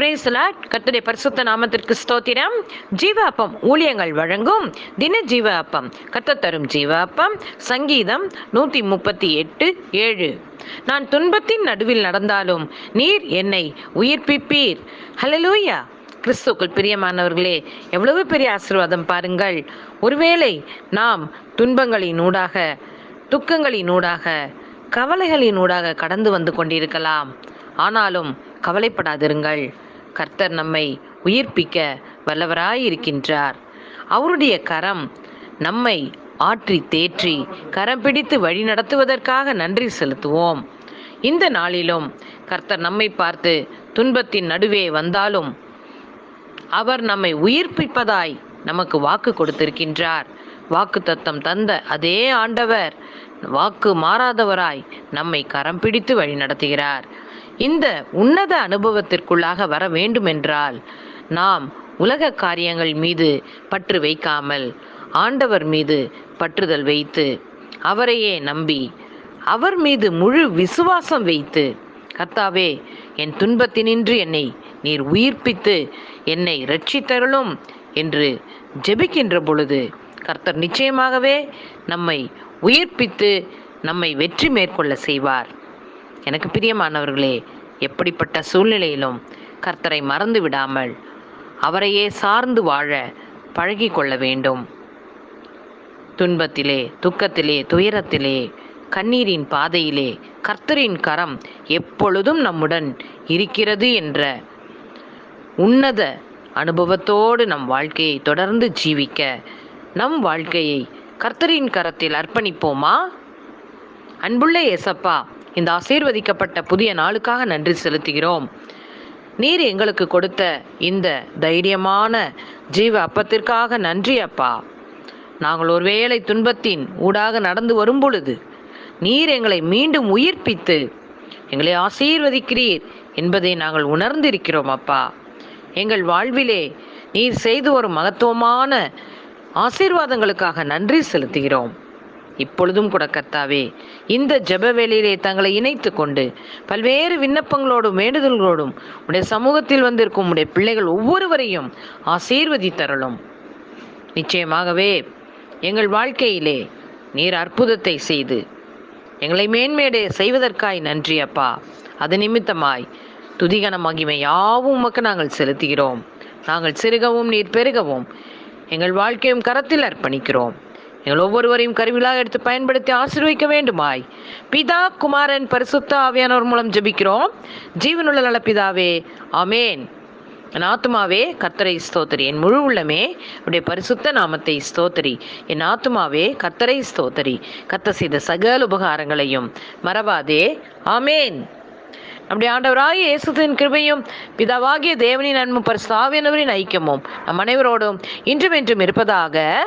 பிரேசலாட் கர்த்தருடைய பரிசுத்த நாமத்திற்கு ஸ்தோத்திரம். ஜீவ அப்பம் ஊழியங்கள் வழங்கும் தின ஜீவ அப்பம் கர்த்தர் தரும் ஜீவ அப்பம் சங்கீதம் நூற்றி முப்பத்தி எட்டு ஏழு. நான் துன்பத்தின் நடுவில் நடந்தாலும் நீர் என்னை உயிர்ப்பிப்பீர். ஹலலூயா கிறிஸ்துக்குள் பிரியமானவர்களே எவ்வளவு பெரிய ஆசீர்வாதம் பாருங்கள். ஒருவேளை நாம் துன்பங்களின் ஊடாக துக்கங்களின் ஊடாக கவலைகளின் ஊடாக கடந்து வந்து கொண்டிருக்கலாம். ஆனாலும் கவலைப்படாதிருங்கள். கர்த்தர் நம்மை உயிர்ப்பிக்க வல்லவராயிருக்கின்றார். அவருடைய கரம் நம்மை ஆற்றி தேற்றி கரம் பிடித்து வழி நடத்துவதற்காக நன்றி செலுத்துவோம். இந்த நாளிலும் கர்த்தர் நம்மை பார்த்து துன்பத்தின் நடுவே வந்தாலும் அவர் நம்மை உயிர்ப்பிப்பதாய் நமக்கு வாக்கு கொடுத்திருக்கின்றார். வாக்கு தத்தம் தந்த அதே ஆண்டவர் வாக்கு மாறாதவராய் நம்மை கரம் பிடித்து வழி நடத்துகிறார். இந்த உன்னத அனுபவத்திற்குள்ளாக வர வேண்டுமென்றால் நாம் உலக காரியங்கள் மீது பற்று வைக்காமல் ஆண்டவர் மீது பற்றுதல் வைத்து அவரையே நம்பி அவர் மீது முழு விசுவாசம் வைத்து கர்த்தாவே என் துன்பத்தினின்று என்னை நீர் உயிர்ப்பித்து என்னை ரட்சித்தருளும் என்று ஜெபிக்கின்ற பொழுது கர்த்தர் நிச்சயமாகவே நம்மை உயிர்ப்பித்து நம்மை வெற்றி மேற்கொள்ள செய்வார். எனக்கு பிரியமானவர்களே எப்படிப்பட்ட சூழ்நிலையிலும் கர்த்தரை மறந்து விடாமல் அவரையே சார்ந்து வாழ பழகி கொள்ள வேண்டும். துன்பத்திலே துக்கத்திலே துயரத்திலே கண்ணீரின் பாதையிலே கர்த்தரின் கரம் எப்பொழுதும் நம்முடன் இருக்கிறது என்ற உன்னத அனுபவத்தோடு நம் வாழ்க்கையை தொடர்ந்து ஜீவிக்க நம் வாழ்க்கையை கர்த்தரின் கரத்தில் அர்ப்பணிப்போமா? அன்புள்ள ஏசப்பா இந்த ஆசீர்வதிக்கப்பட்ட புதிய நாளுக்காக நன்றி செலுத்துகிறோம். நீர் எங்களுக்கு கொடுத்த இந்த தைரியமான ஜீவ அப்பத்திற்காக நன்றி அப்பா. நாங்கள் ஒருவேளை துன்பத்தின் ஊடாக நடந்து வரும் பொழுது நீர் எங்களை மீண்டும் உயிர்ப்பித்து எங்களை ஆசீர்வதிக்கிறீர் என்பதை நாங்கள் உணர்ந்திருக்கிறோம் அப்பா. எங்கள் வாழ்விலே நீர் செய்து வரும் மகத்துவமான ஆசீர்வாதங்களுக்காக நன்றி செலுத்துகிறோம். இப்பொழுதும் கூட கர்த்தாவே இந்த ஜெப வேலையிலே தங்களை இணைத்து கொண்டு பல்வேறு விண்ணப்பங்களோடும் வேண்டுதல்களோடும் உடைய சமூகத்தில் வந்திருக்கும் உடைய பிள்ளைகள் ஒவ்வொருவரையும் ஆசீர்வதித்தரலும் நிச்சயமாகவே எங்கள் வாழ்க்கையிலே நீர் அற்புதத்தை செய்து எங்களை மேன்மேடே செய்வதற்காய் நன்றி அப்பா. அது நிமித்தமாய் துதிகன மகிமை யாவும் உமக்கு நாங்கள் செலுத்துகிறோம். நாங்கள் சிறுகவும் நீர் பெருகவும் எங்கள் வாழ்க்கையும் கரத்தில் அர்ப்பணிக்கிறோம். எங்கள் ஒவ்வொருவரையும் கருவிலாக எடுத்து பயன்படுத்தி ஆசீர்வதிக்க வேண்டுமாய். பிதா குமாரன் பரிசுத்த ஆவியானவர் மூலம் ஜெபிக்கிறோம். ஜீவனுள்ள நல பிதாவே ஆமேன். என் ஆத்துமாவே கத்தரை ஸ்தோத்திரி. என் முழு உள்ளமே உடைய பரிசுத்த நாமத்தை ஸ்தோத்திரி. என் ஆத்துமாவே கத்தரை ஸ்தோத்திரி. கத்த செய்த சகல உபகாரங்களையும் மறவாதே. ஆமேன். நம்முடைய ஆண்டவராக இயேசுத்தின் கிருபையும் பிதாவாகிய தேவனின் அன்பும் பரிசுத்தாவியனவரின் ஐக்கியமும் நம் அனைவரோடும் இன்றும் என்றும் இருப்பதாக